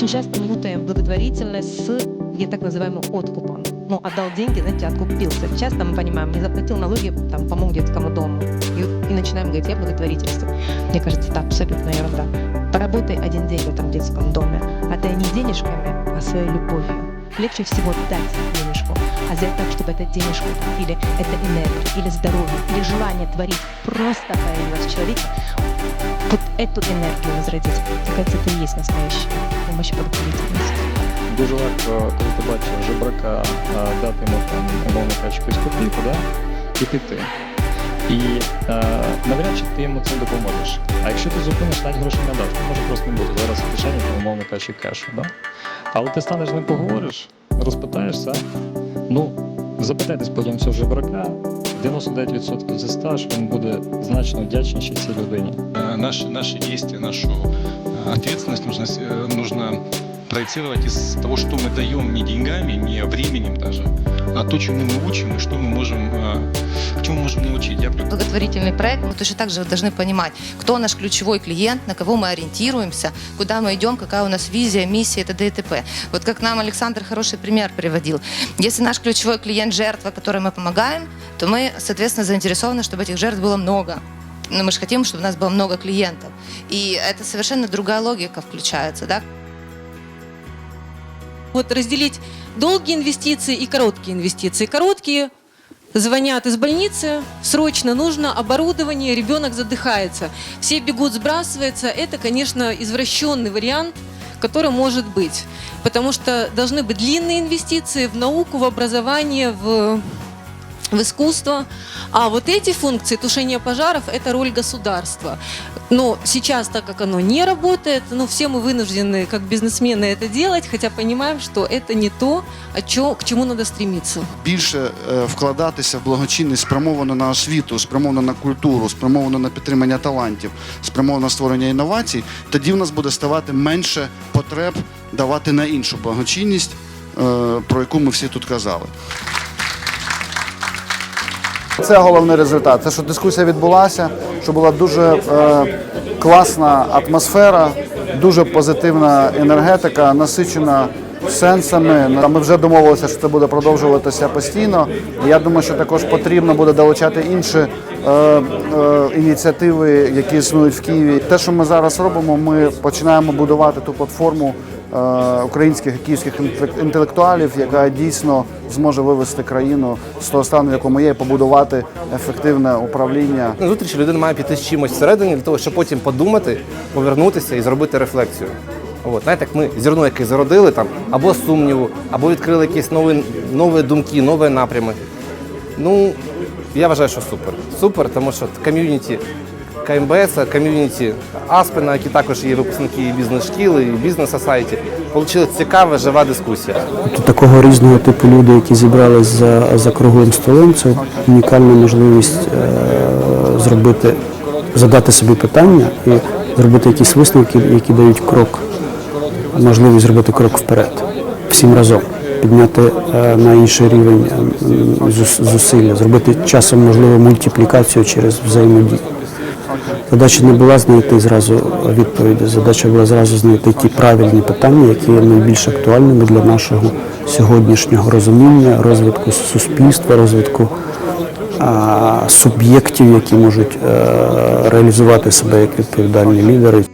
Очень часто путаем благотворительность с я так называемым откупом. Ну, отдал деньги, знаете, откупился. Часто мы понимаем, не заплатил налоги, там, помог детскому дому. И, и начинаем говорить, я благотворительство. Мне кажется, это абсолютно ерунда. Поработай один день в этом детском доме. Отдай не денежками, а своей любовью. Легче всего дать денежку, а сделать так, чтобы эта денежка или это энергия, или здоровье, или желание творить просто появилось в человеке, вот эту энергию возродить. Мне кажется, это и есть настоящая помощь благотворительности. Дуже легко, коли ти бачиш жебрака, а, дати йому там, умовно кажучи, якусь копійку, да? і піти. І е, навряд чи ти йому цим допоможеш. А якщо ти зупиниш, навіть грошей не даш, то може просто не бути зараз в кишені, там, умовно кажучи, кешу. Да? Але ти станеш з ним поговориш, розпитаєшся. Ну, запитайтесь потім цього жебрака, 99% зі 100, що він буде значно вдячніший цій людині. Э, Наши, наши действия, нашу э, ответственность нужно, с- э, нужно проецировать из того, что мы даем не деньгами, не временем даже, а то, чему мы учим и что мы можем, э, к чему можем научить. Я благотворительный проект, мы точно так же должны понимать, кто наш ключевой клиент, на кого мы ориентируемся, куда мы идем, какая у нас визия, миссия и т.д. и т.п. Вот как нам Александр хороший пример приводил. Если наш ключевой клиент жертва, которой мы помогаем, то мы, соответственно, заинтересованы, чтобы этих жертв было много. Но мы же хотим, чтобы у нас было много клиентов. И это совершенно другая логика включается, да? Вот разделить долгие инвестиции и короткие инвестиции. Короткие звонят из больницы, срочно нужно оборудование, ребенок задыхается. Все бегут, сбрасывается. Это, конечно, извращенный вариант, который может быть. Потому что должны быть длинные инвестиции в науку, в образование, в в искусство. А вот эти функции тушения пожаров – это роль государства. Но сейчас, так как оно не работает, ну, все мы вынуждены, как бизнесмены, это делать, хотя понимаем, что это не то, о чё- к чему надо стремиться. більше е, вкладатися в благочинність спрямовано на освіту, спрямовано на культуру, спрямовано на підтримання талантів, спрямовано на створення інновацій, тоді в нас буде ставати менше потреб давати на іншу благочинність, е, про яку ми всі тут казали. Це головний результат. Це що дискусія відбулася, що була дуже е, класна атмосфера, дуже позитивна енергетика, насичена сенсами. Ми вже домовилися, що це буде продовжуватися постійно. Я думаю, що також потрібно буде долучати інші е, е, ініціативи, які існують в Києві. Те, що ми зараз робимо, ми починаємо будувати ту платформу українських київських інтелек- інтелектуалів, яка дійсно зможе вивести країну з того стану, в якому є, побудувати ефективне управління. На зустрічі людина має піти з чимось всередині для того, щоб потім подумати, повернутися і зробити рефлексію. От, знаєте, як ми зерно, яке зародили там, або сумніву, або відкрили якісь нові, нові думки, нові напрями. Ну, я вважаю, що супер. Супер, тому що ком'юніті КМБС, ком'юніті Аспена, які також є випускники і бізнес-шкіли, і бізнес-сосайті, Получилась цікава, жива дискусія. Тобто такого різного типу люди, які зібрались за, за круглим столом, це унікальна можливість е, зробити, задати собі питання і зробити якісь висновки, які дають крок, можливість зробити крок вперед, всім разом, підняти е, на інший рівень зусилля, зробити часом можливо мультиплікацію через взаємодію. Задача не була знайти зразу відповіді. Задача була зразу знайти ті правильні питання, які є найбільш актуальними для нашого сьогоднішнього розуміння, розвитку суспільства, розвитку а, суб'єктів, які можуть а, реалізувати себе як відповідальні лідери.